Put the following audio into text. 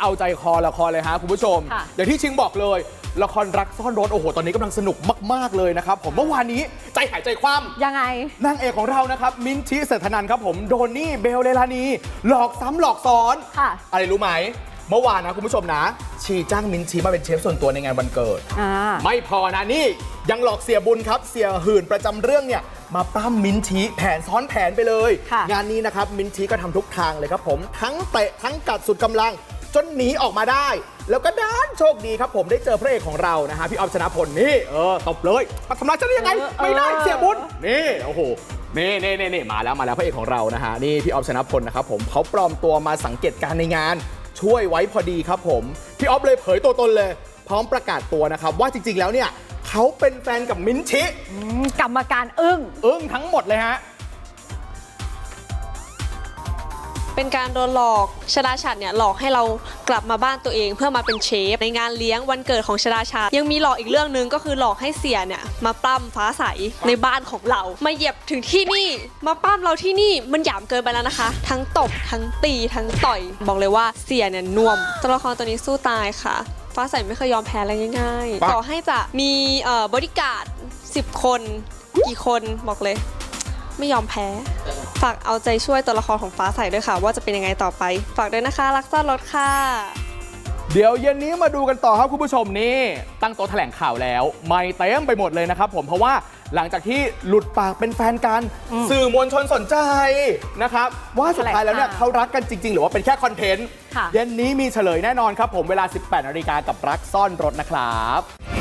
เอาใจคอละครเลยฮะคุณผู้ชม ค่ะอย่างที่ชิงบอกเลย ละครรักซ่อนรถโอ้โห ตอนนี้กำลังสนุกมาก ๆ เลยนะครับ ผมเมื่อวานนี้ใจหายใจคว่ยังไงำนางเอกของเรานะครับ มินท์ชิเศรษฐนันท์ครับผมโดนนี่เบลเลลานีหลอกซ้ำหลอกซ้อน ค่ะ อะไรรู้ไหม เมื่อวานนะคุณผู้ชมนะ ชีจ้างมินท์ชิมาเป็นเชฟส่วนตัวในงานวันเกิด อ่า ไม่พอนะนี่ยังหลอกเสียบุญครับ เสียหื่นประจำเรื่องเนี่ย มาปล้ำมินทีแผนซ้อนแผนไปเลย ค่ะ งานนี้นะครับมินทีก็ทำทุกทางเลยครับผมทั้งเตะทั้งกัดสุดกำลัง จนหนีออกมาได้ แล้วก็ด้านโชคดีครับผมได้เจอพระเอกของเรานะฮะพี่ออฟชนะพลนี่เออตบเลยมาทำร้ายฉันได้ยังไงเออไม่ได้เออเสียบุญนี่โอ้โหนี่นี่นี่นี่มาแล้วมาแล้วพระเอกของเรานะฮะนี่พี่ออฟชนะพลนะครับผมเขาปลอมตัวมาสังเกตการณ์ในงาน ช่วยไว้พอดีครับผมพี่ออฟเลยเผยตัวตนเลย พร้อมประกาศตัวนะครับว่าจริง ๆ แล้วเนี่ยเขาเป็นแฟนกับมิ้นท์ชิอืมกรรมการอึ้งอึ้งทั้งหมดเลยฮะ เป็นการโดนหลอกชดาชัดเนี่ยหลอกให้เรากลับมาบ้านตัวเอง เพื่อมาเป็นเชฟในงานเลี้ยงวันเกิดของชดาชัดยังมีหลอกอีกเรื่องหนึ่งก็คือหลอกให้เสียเนี่ยมาปล้ำฟ้าใสในบ้านของเรา มาเหยียบถึงที่นี่ มาปล้ำเราที่นี่มันหยามเกินไปแล้วนะคะ ทั้งตบทั้งตีทั้งต่อย บอกเลยว่าเสียเนี่ยน่วมตัวละครตัวนี้สู้ตายค่ะ ฟ้าใสไม่เคยยอมแพ้อะไรง่ายปะๆต่อให้จะมีเอ่อบริการด10 คน กี่คนบอกเลย ไม่ยอมแพ้ ฝากเอาใจช่วยตัวละครของฟ้าใสด้วยค่ะ ว่าจะเป็นยังไงต่อไป ฝากด้วยนะคะ รักซ่อนรถค่ะ เดี๋ยวเย็นนี้มาดูกันต่อครับคุณผู้ชมนี่ ตั้งโต๊ะแถลงข่าวแล้ว ไม่เต็มไปหมดเลยนะครับผมเพราะว่าหลังจากที่หลุดปากเป็นแฟนกัน สื่อมวลชนสนใจนะครับว่าสุดท้ายแล้วเนี่ยแถลงข่าวเขารักกันจริง ๆ หรือว่าเป็นแค่คอนเทนต์ค่ะเย็นนี้มีเฉลยแน่นอนครับผมเวลา 18นาฬิกากับรักซ่อนรถนะครับ